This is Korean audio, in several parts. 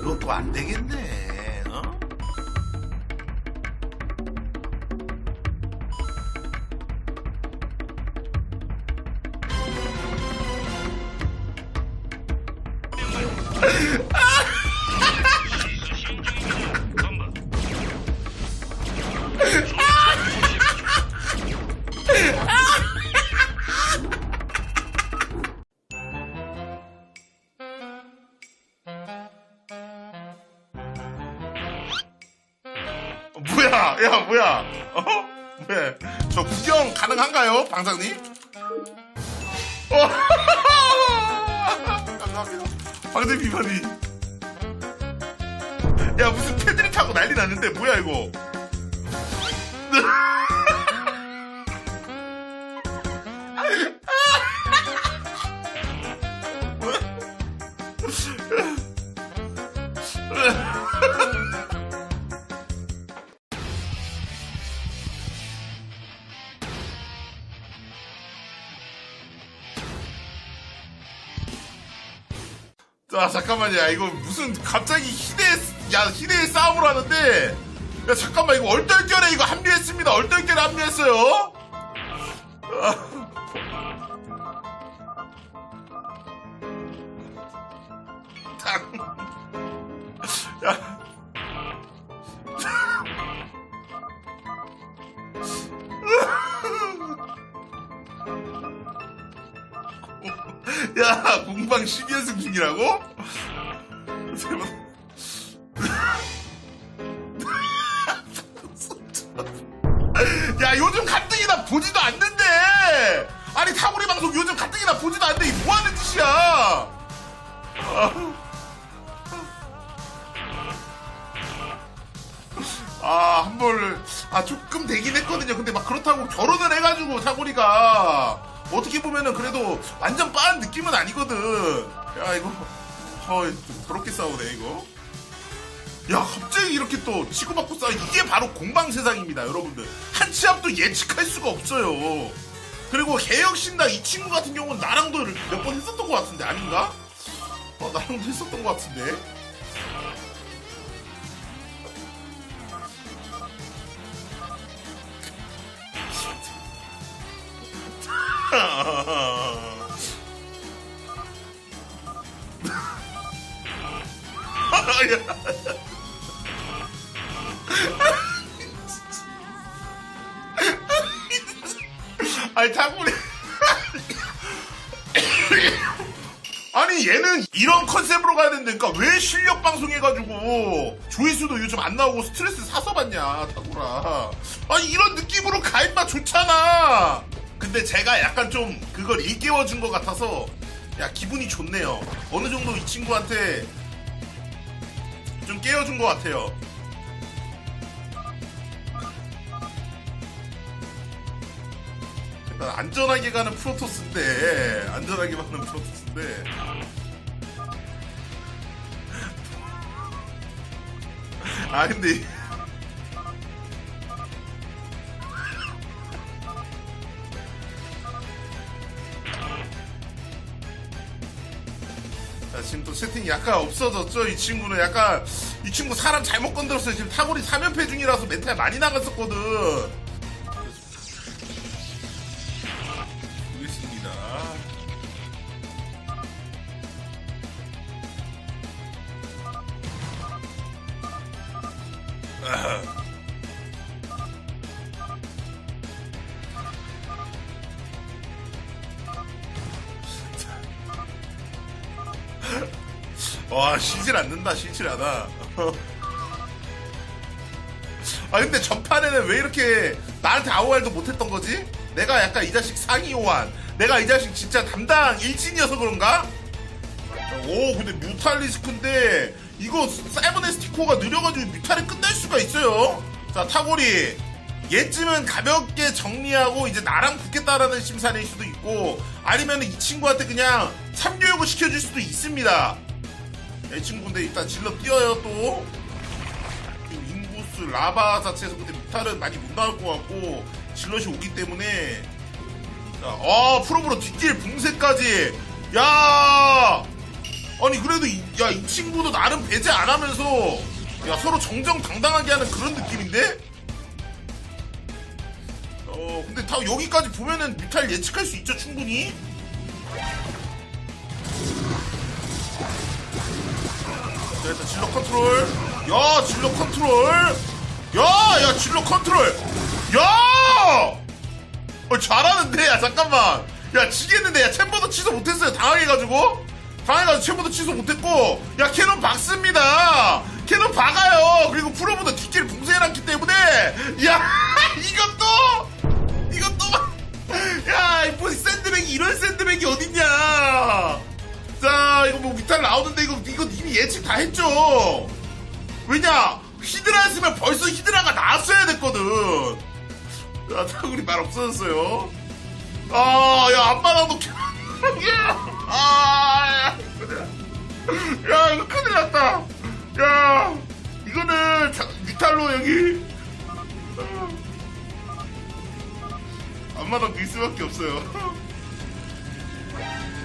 그것도 안 되겠네. 방장님? 어. 감사합니다. 방장 비만이. 야, 무슨 패드립 타고 난리 났는데, 뭐야, 이거? 자, 잠깐만요. 야, 이거 무슨 갑자기 희대, 야, 희대의 싸움을 하는데, 야, 잠깐만, 이거 얼떨결에 이거 합류했습니다. 얼떨결에 합류했어요. 아. 당. 야. 야, 공방 12연승 중이라고? 야, 요즘 가뜩이나 보지도 않는데! 아니, 타구리 방송 요즘 가뜩이나 보지도 않는데, 이게 뭐 하는 짓이야! 아, 한 번, 아, 조금 되긴 했거든요. 근데 막 그렇다고 결혼을 해가지고, 사고리가. 어떻게 보면은 그래도 완전 빠른 느낌은 아니거든. 야, 이거, 어, 좀 더럽게 싸우네, 이거. 야, 갑자기 이렇게 또 치고받고 싸우 이게 바로 공방 세상입니다, 여러분들. 한 치 앞도 예측할 수가 없어요. 그리고 개혁신당 이 친구 같은 경우는 나랑도 몇 번 했었던 것 같은데, 아닌가? 어, 나랑도 했었던 것 같은데. 아니 장군이 아니 얘는 이런 컨셉으로 가야 된다니까? 왜 실력 방송 해가지고 조회수도 요즘 안 나오고 스트레스 사서 받냐 타구라. 아니 이런 느낌으로 가입마. 좋잖아 근데 제가 약간 좀 그걸 일깨워 준 것 같아서 야 기분이 좋네요. 어느 정도 이 친구한테 좀 깨워준 것 같아요. 일단 안전하게 가는 프로토스인데 안전하게 가는 프로토스인데. 아 근데 세팅이 약간 없어졌죠. 이 친구는 약간 이 친구 사람 잘못 건드렸어요. 지금 타고리 3연패 중이라서 멘탈 많이 나갔었거든 와, 쉬질 않는다, 쉬질 않아. 아, 근데 전판에는 왜 이렇게 나한테 아우알도 못했던 거지? 내가 약간 이 자식 호환. 내가 이 자식 진짜 담당 일진이어서 그런가? 오, 근데 뮤탈리스크인데, 이거 사이버네스티코가 느려가지고 뮤탈이 끝날 수가 있어요. 자, 타고리. 얘쯤은 가볍게 정리하고 이제 나랑 붙겠다라는 심사일 수도 있고, 아니면 이 친구한테 그냥 참교육을 시켜줄 수도 있습니다. 이 친구인데 일단 질러 뛰어요 또. 지금 인구수 라바 자체에서 근데 뮤탈은 많이 못 나올 것 같고 질럿이 오기 때문에 자, 어 프로브로 뒷길 붕세까지 야 아니 그래도 이, 야, 이 친구도 나름 배제 안 하면서 야 서로 정정당당하게 하는 그런 느낌인데? 어 근데 다 여기까지 보면은 뮤탈 예측할 수 있죠 충분히 자 일단 진로 컨트롤. 야 진로 컨트롤. 야야 진로 컨트롤. 야! 어, 잘하는데? 야 잠깐만. 야 지겠는데? 야 챔버도 취소 못했어요. 당황해가지고. 당황해가지고 챔버도 취소 못했고. 야 캐논 박습니다. 캐논 박아요. 그리고 프로보다 뒷길 봉쇄해놨기 때문에. 야 이것도! 이것도! 야 뭐 샌드백이 이런 샌드백이 어딨냐 자 이거 뭐 위탈 나오는데 이거 이거 이미 예측 다 했죠 왜냐 히드라 했으면 벌써 히드라가 나왔어야 됐거든 야, 타구리 말 없어졌어요. 아, 야, 앞바닥도 켜. 아, 야, 이거 큰일 났다. 야, 이거는 자, 위탈로 여기. 앞마당 밀 수밖에 없어요.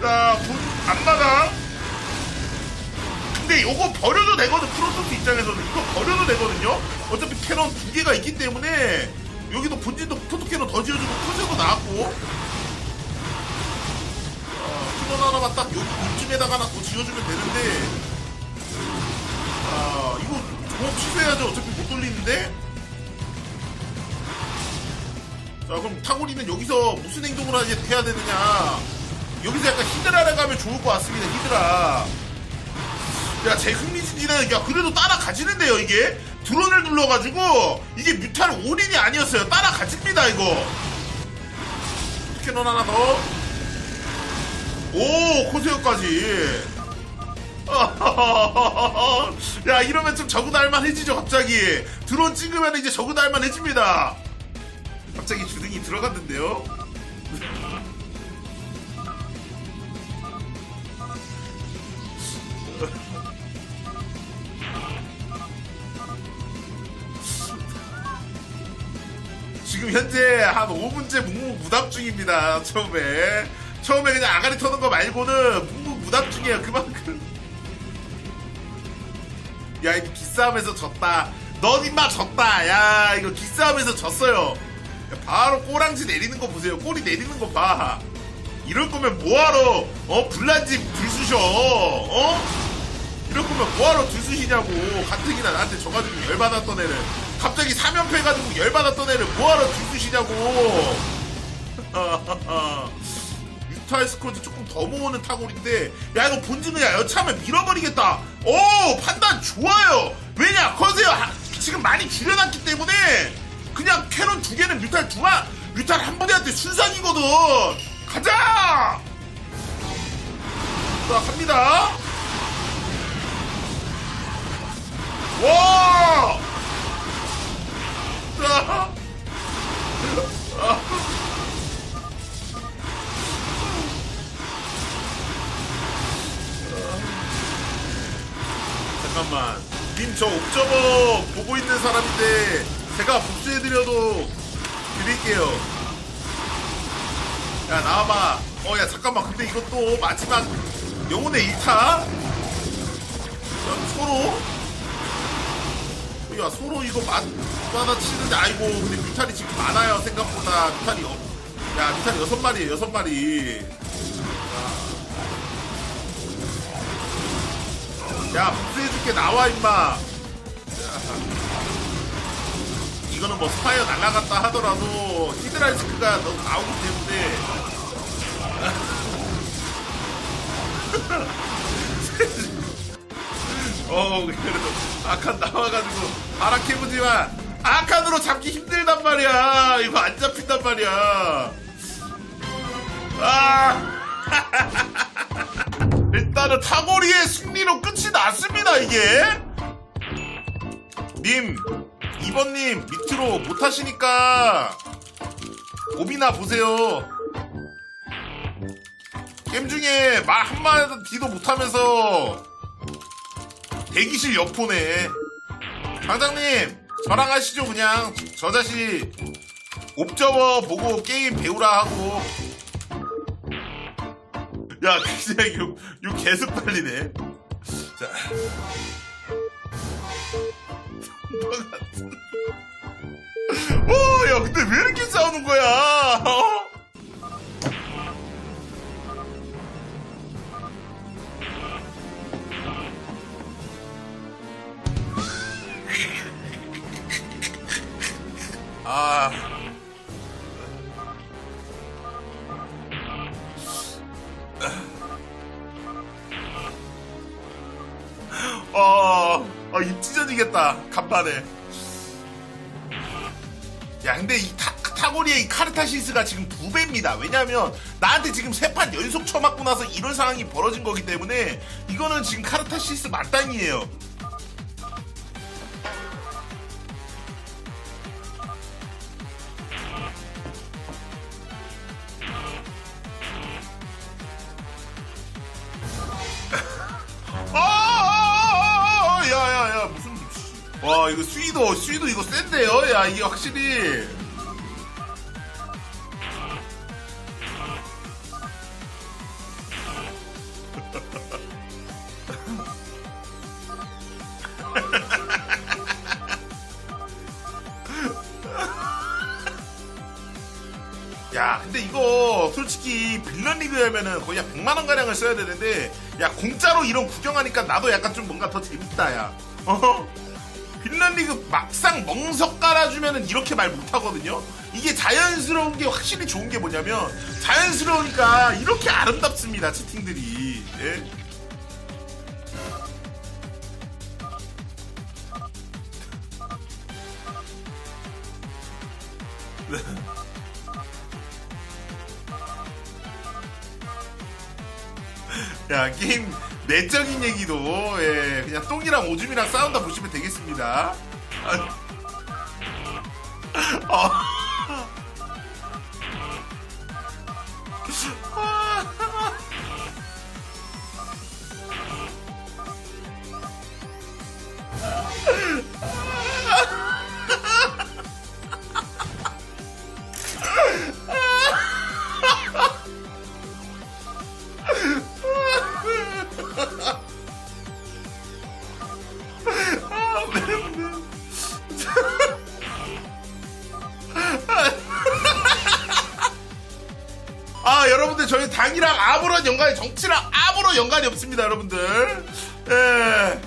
자, 보- 앞마당. 근데 이거 버려도 되거든, 프로토스 입장에서는. 이거 버려도 되거든요? 어차피 캐논 두 개가 있기 때문에, 여기도 본진도 토토 캐논 더 지어주고, 크세도 나왔고. 어, 캐논 하나만 딱 여기 이쯤에다가 하나 더 지어주면 되는데, 아, 이거 조업 취소해야죠. 어차피 못 돌리는데? 자, 그럼 타고리는 여기서 무슨 행동을 해야 되느냐. 여기서 약간 히드라를 가면 좋을 것 같습니다, 히드라. 야, 제 흥미진진은, 야, 그래도 따라가지는데요, 이게? 드론을 눌러가지고, 이게 뮤탈 올인이 아니었어요. 따라가집니다, 이거. 캐논 하나 더. 오, 코세어까지. 야, 이러면 좀 적은 할만해지죠, 갑자기. 드론 찍으면 이제 적은 할만해집니다. 갑자기 주둥이 들어갔는데요? 지금 현재 한 5분째 묵묵 무답 중입니다. 처음에. 처음에 그냥 아가리 터는 거 말고는 묵묵 무답 중이에요. 그만큼. 야, 이거 기싸움에서 졌다. 넌 임마 졌다. 야, 이거 기싸움에서 졌어요. 야, 바로 꼬랑지 내리는 거 보세요. 꼬리 내리는 거 봐. 이럴 거면 뭐하러, 어, 불난지 불 쑤셔. 어? 거면 뭐하러 들쑤시냐고 가뜩이나 나한테 져가지고 열받았던 애를 갑자기 사면패 해가지고 열받았던 애를 뭐하러 들쑤시냐고. 유타일 스코어즈 조금 더 모으는 타골인데 야 이거 본진 그냥 여차하면 밀어버리겠다. 오 판단 좋아요. 왜냐? 커세요 하- 지금 많이 줄여놨기 때문에 그냥 캐논 두 개는 뮤탈 두마 뮤탈 한 부대한테 순삭이거든. 가자! 자 갑니다 와! 자! 잠깐만. 님저 옵저버 보고 있는 사람인데 제가 복수해드려도 드릴게요. 야 나와봐. 어 야 잠깐만. 근데 이것도 마지막 영혼의 1타? 자, 서로 야. 서로 이거 맞 받아치는데 아이고 근데 뮤탈이 지금 많아요 생각보다. 뮤탈이 어, 야 뮤탈이 여섯 마리에요 여섯 마리. 야 복수해줄게 나와 임마. 야, 이거는 뭐 스파이어 날라갔다 하더라도 히드라이스크가 너무 나오기 때문에. 어 그래도 아칸 나와가지고 바락해보지만 아칸으로 잡기 힘들단 말이야. 이거 안 잡힌단 말이야. 아. 일단은 타고리의 승리로 끝이 났습니다 이게. 님 2번님 밑으로 못하시니까 오비나 보세요. 게임 중에 말 한마디도 못하면서 대기실 여포네. 방장님, 저랑 하시죠, 그냥. 저 자식, 옵저버 보고 게임 배우라 하고. 야, 진짜 이거, 이거 계속 빨리네. 자. 오, 야, 근데 왜 이렇게 싸우는 거야? 아. 어, 어, 입 찢어지겠다. 간만에. 야, 근데 이 타, 타고리의 이 카르타시스가 지금 두 배입니다. 왜냐면, 나한테 지금 세 판 연속 쳐맞고 나서 이런 상황이 벌어진 거기 때문에, 이거는 지금 카르타시스 맞당이에요. 와, 이거 수위도, 수위도 이거 센데요? 야, 이게 확실히. 야, 근데 이거 솔직히 빌런 리그 하면은 거의 한 100만 원 가량을 써야 되는데 야, 공짜로 이런 구경하니까 나도 약간 좀 뭔가 더 재밌다, 야. 어? 빌런 리그 막상 멍석 깔아주면은 이렇게 말 못하거든요? 이게 자연스러운 게 확실히 좋은 게 뭐냐면 자연스러우니까 이렇게 아름답습니다, 채팅들이. 예? 야 게임 내적인 얘기도 예, 그냥 똥이랑 오줌이랑 싸운다 보시면 되겠습니다. 아, 어. 없습니다 여러분들. 예.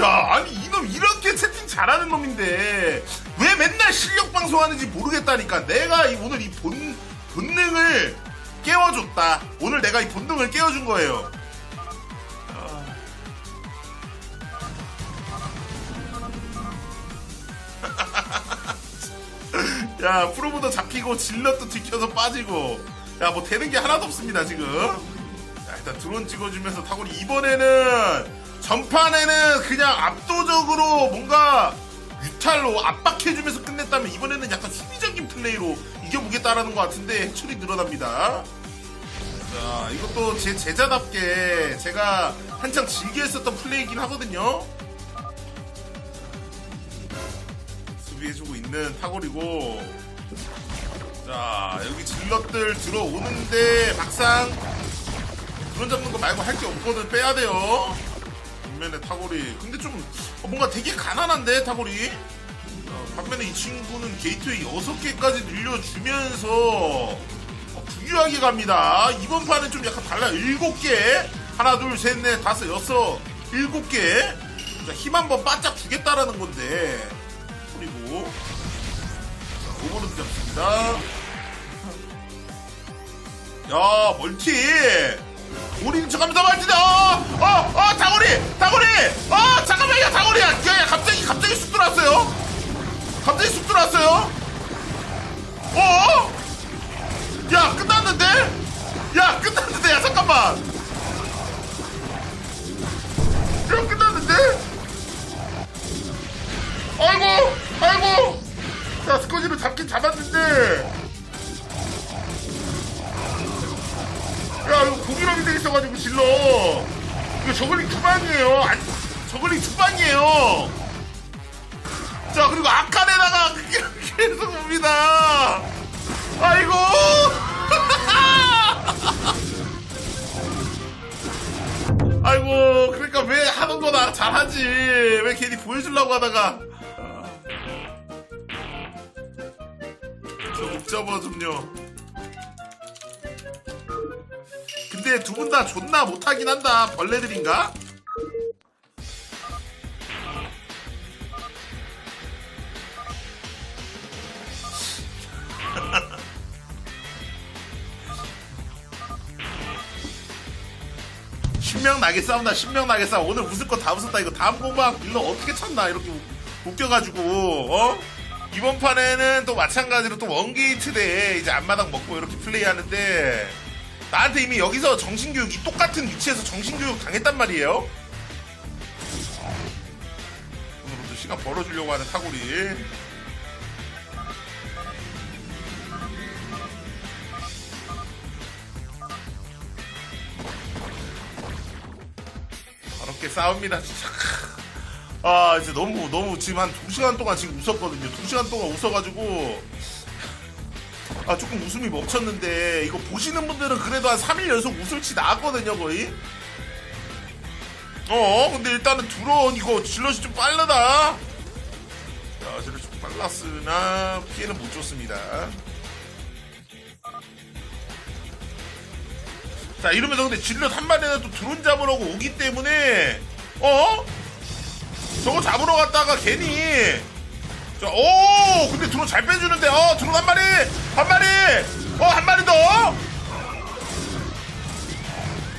야 아니 이놈 이렇게 채팅 잘하는 놈인데 왜 맨날 실력 방송하는지 모르겠다니까. 내가 이, 오늘 이 본, 본능을 깨워줬다. 오늘 내가 이 본능을 깨워준 거예요 야 프로보다 잡히고 질럿도 지켜서 빠지고. 야 뭐 되는 게 하나도 없습니다 지금. 자 일단 드론 찍어주면서 타고리 이번에는 전판에는 그냥 압도적으로 뭔가 유탈로 압박해주면서 끝냈다면 이번에는 약간 수비적인 플레이로 이겨보겠다라는 것 같은데 해출이 늘어납니다. 자 이것도 제 제자답게 제가 한창 즐겨 했었던 플레이이긴 하거든요 수비해주고 있는 타골이고. 자 여기 질럿들 들어오는데 막상 드론 잡는 거 말고 할 게 없거든. 빼야 돼요. 반면에 타골이. 근데 좀 어, 뭔가 되게 가난한데 타골이? 어, 반면에 이 친구는 게이트웨이 6개까지 늘려주면서 어, 부유하게 갑니다. 이번 판은 좀 약간 달라요. 7개. 하나 둘 셋 넷 다섯 여섯 7개. 힘 한번 바짝 주겠다라는 건데 그리고. 자, 오버로드 잡습니다. 야 멀티. 우리는 저가면서 멀티다. 어어 다고리 다고리. 어 잠깐만요 다고리야. 야, 야 갑자기 갑자기 쑥 들어왔어요. 갑자기 쑥 들어왔어요. 어 야 끝났는데? 야 끝났는데? 야 잠깐만. 야 끝났는데? 아이고 아이고 자 스커지를 잡긴 잡았는데 야 이거 고기럼이 돼 있어가지고 질러 이거 저글링 두 방이에요 안, 저글링 두 방이에요. 자 그리고 아칸에다가 계속 옵니다. 아이고. 아이고 그러니까 왜 하는 거나 잘하지 왜 괜히 보여주려고 하다가 접어 좀요. 근데 두 분 다 존나 못하긴 한다. 벌레들인가? 신명 나게 싸운다 신명 나게 싸움 오늘 웃을 거 다 웃었다. 이거 다음 공방 빌러 어떻게 찾나? 이렇게 우- 웃겨가지고 어 이번 판에는 또 마찬가지로 또 원게이트 대 이제 앞마당 먹고 이렇게 플레이하는데 나한테 이미 여기서 정신교육이 똑같은 위치에서 정신교육 당했단 말이에요. 오늘부터 시간 벌어주려고 하는 타구리. 어렵게 싸웁니다 진짜 아 이제 너무 너무 지금 한 2시간 동안 지금 웃었거든요. 2시간 동안 웃어가지고. 아 조금 웃음이 멈췄는데 이거 보시는 분들은 그래도 한 3일 연속 웃을치 나왔거든요 거의. 어 근데 일단은 드론 이거 질럿이 좀 빠르다. 자 질럿이 좀 빨랐으나 피해는 못 줬습니다. 자 이러면서 근데 질럿 한 마리는 또 드론 잡으러 오기 때문에 어? 저거 잡으러 갔다가 괜히 자, 오 근데 드론 잘 빼주는데 어 드론 한 마리 한 마리 어 한 마리 더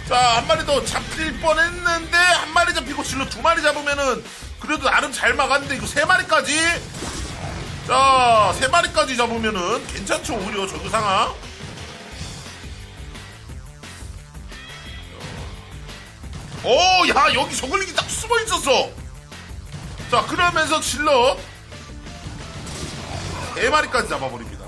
자, 한 마리 더 잡힐 뻔 했는데, 한 마리 잡히고 질러 두 마리 잡으면은, 그래도 나름 잘 막았는데, 이거 세 마리까지? 자, 세 마리까지 잡으면은, 괜찮죠, 오히려, 저그 상황. 오, 야, 여기 저글링이 딱 숨어 있었어! 자, 그러면서 질러, 네 마리까지 잡아버립니다.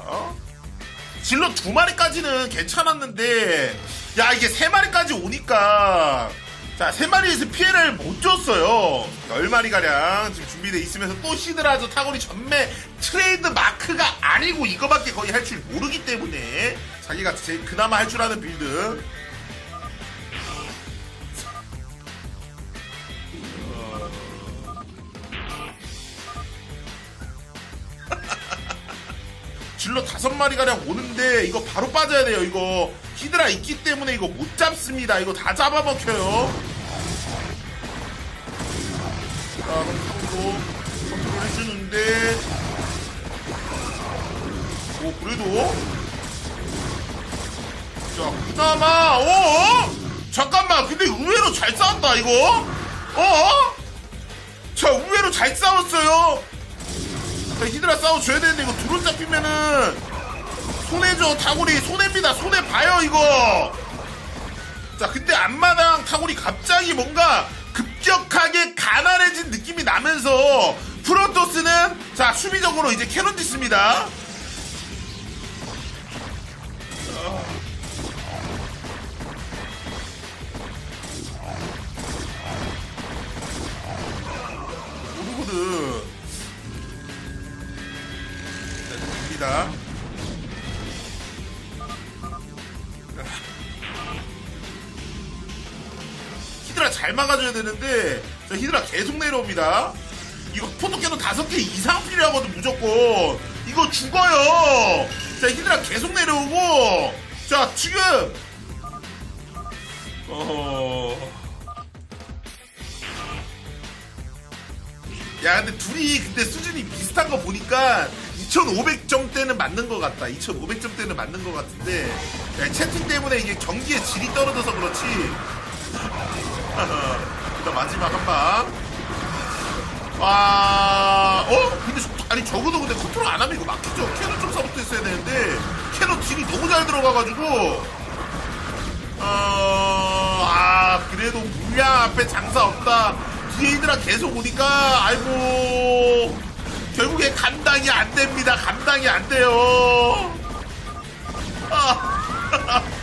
질러 두 마리까지는 괜찮았는데 야 이게 세 마리까지 오니까 자 세 마리에서 피해를 못 줬어요. 열 마리 가량 지금 준비돼 있으면서 또 시드라도 타고리 전매 트레이드 마크가 아니고 이거밖에 거의 할 줄 모르기 때문에 자기가 제일 그나마 할 줄 아는 빌드 질러 다섯 마리 가량 오는데 이거 바로 빠져야 돼요 이거. 히드라 있기 때문에 이거 못 잡습니다. 이거 다 잡아먹혀요. 자 그럼 타고도 컨트롤 해주는데. 오 그래도. 자 그나마 어 잠깐만 근데 의외로 잘 싸웠다 이거. 어? 자 의외로 잘 싸웠어요. 자, 히드라 싸워줘야 되는데 이거 드론 잡히면은 손해죠 타구리. 손해입니다. 손해 봐요 이거. 자 근데 앞마당 타구리 갑자기 뭔가 급격하게 가난해진 느낌이 나면서 프로토스는 자 수비적으로 이제 캐논 짓습니다 자, 됩니다. 히드라 잘 막아줘야 되는데 자, 히드라 계속 내려옵니다. 이거 포토캐논 다섯 개 이상 필요하거든 무조건. 이거 죽어요. 자 히드라 계속 내려오고 자 지금 어. 야 근데 둘이 근데 수준이 비슷한 거 보니까 2500점대는 맞는 것 같다. 2500점대는 맞는 것 같은데 야, 채팅 때문에 이게 경기의 질이 떨어져서 그렇지. 일단 마지막 한방. 와, 어? 근데 저- 아니 적어도 근데 컨트롤 안 하면 이거 막히죠. 캐논 점사부터 했어야 되는데 캐논 딜이 너무 잘 들어가가지고. 어, 아, 그래도 물량 앞에 장사 없다. 뒤에 있느라 계속 오니까, 아이고, 결국에 감당이 안 됩니다. 감당이 안 돼요. 아.